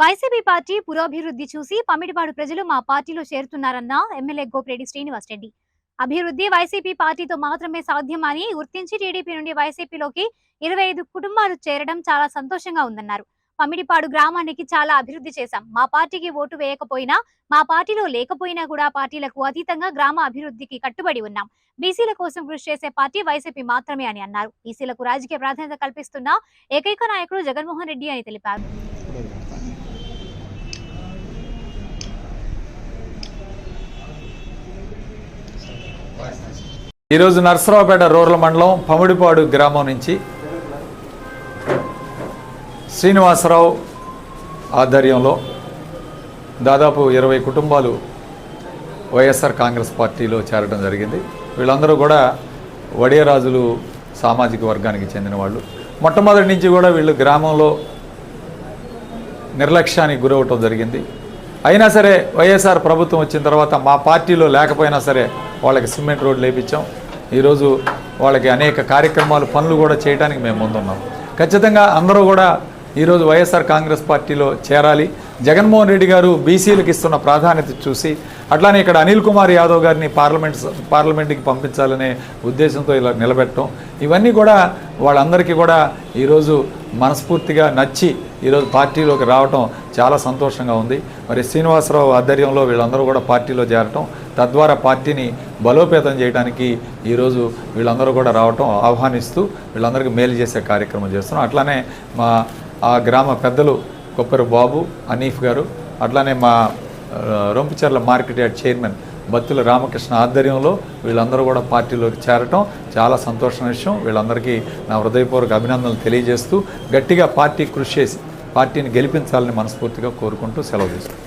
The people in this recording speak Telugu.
వైసీపీ పార్టీ పురోభివృద్ధి చూసి పమిడిపాడు ప్రజలు మా పార్టీలో చేరుతున్నారన్న ఎమ్మెల్యే గోపిరెడ్డి శ్రీనివాస్ రెడ్డి అభివృద్ధి వైసీపీ పార్టీతో మాత్రమే సాధ్యమని గుర్తించి టీడీపీ నుండి వైసీపీలోకి ఇరవై ఐదు కుటుంబాలు చేరడం చాలా సంతోషంగా ఉందన్నారు. పమిడిపాడు గ్రామానికి చాలా అభివృద్ధి చేశాం. మా పార్టీకి ఓటు వేయకపోయినా మా పార్టీలో లేకపోయినా కూడా పార్టీలకు అతీతంగా గ్రామ అభివృద్ధికి కట్టుబడి ఉన్నాం. బీసీల కోసం కృషి చేసే పార్టీ వైసీపీ మాత్రమే అని అన్నారు. బీసీలకు రాజకీయ ప్రాధాన్యత కల్పిస్తున్న ఏకైక నాయకుడు జగన్మోహన్ రెడ్డి అని తెలిపారు. ఈరోజు నర్సరావుపేట రూరల్ మండలం పముడిపాడు గ్రామం నుంచి శ్రీనివాసరావు ఆధ్వర్యంలో దాదాపు ఇరవై కుటుంబాలు వైఎస్ఆర్ కాంగ్రెస్ పార్టీలో చేరడం జరిగింది. వీళ్ళందరూ కూడా వడియరాజులు సామాజిక వర్గానికి చెందిన వాళ్ళు. మొట్టమొదటి నుంచి కూడా వీళ్ళు గ్రామంలో నిర్లక్ష్యానికి గురవటం జరిగింది. అయినా సరే వైఎస్ఆర్ ప్రభుత్వం వచ్చిన తర్వాత మా పార్టీలో లేకపోయినా సరే వాళ్ళకి సిమెంట్ రోడ్లు వేయించాం ఈరోజు వాళ్ళకి అనేక కార్యక్రమాలు పనులు కూడా చేయడానికి మేము ముందున్నాం. ఖచ్చితంగా అందరూ కూడా ఈరోజు వైఎస్ఆర్ కాంగ్రెస్ పార్టీలో చేరాలి. జగన్మోహన్ రెడ్డి గారు బీసీలకు ఇస్తున్న ప్రాధాన్యత చూసి అట్లానే ఇక్కడ అనిల్ కుమార్ యాదవ్ గారిని పార్లమెంట్ పార్లమెంట్కి పంపించాలనే ఉద్దేశంతో ఇలా నిలబెట్టడం ఇవన్నీ కూడా వాళ్ళందరికీ కూడా ఈరోజు మనస్ఫూర్తిగా నచ్చి ఈరోజు పార్టీలోకి రావటం చాలా సంతోషంగా ఉంది. మరి శ్రీనివాసరావు ఆధ్వర్యంలో వీళ్ళందరూ కూడా పార్టీలో చేరటం తద్వారా పార్టీని బలోపేతం చేయడానికి ఈరోజు వీళ్ళందరూ కూడా రావటం ఆహ్వానిస్తూ వీళ్ళందరికీ మేలు చేసే కార్యక్రమం చేస్తున్నాం. అట్లానే మా ఆ గ్రామ పెద్దలు కొప్పరి బాబు అనీఫ్ గారు అట్లానే మా ఆ, Rompicherla market yard chairman Battula Ramakrishna ఆధ్వర్యంలో వీళ్ళందరూ కూడా పార్టీలోకి చేరటం చాలా సంతోషం విషయం. వీళ్ళందరికీ నా హృదయపూర్వక అభినందనలు తెలియజేస్తూ గట్టిగా పార్టీ కృషి చేసి పార్టీని గెలిపించాలని మనస్ఫూర్తిగా కోరుకుంటూ సెలవు తీసుకుంటాం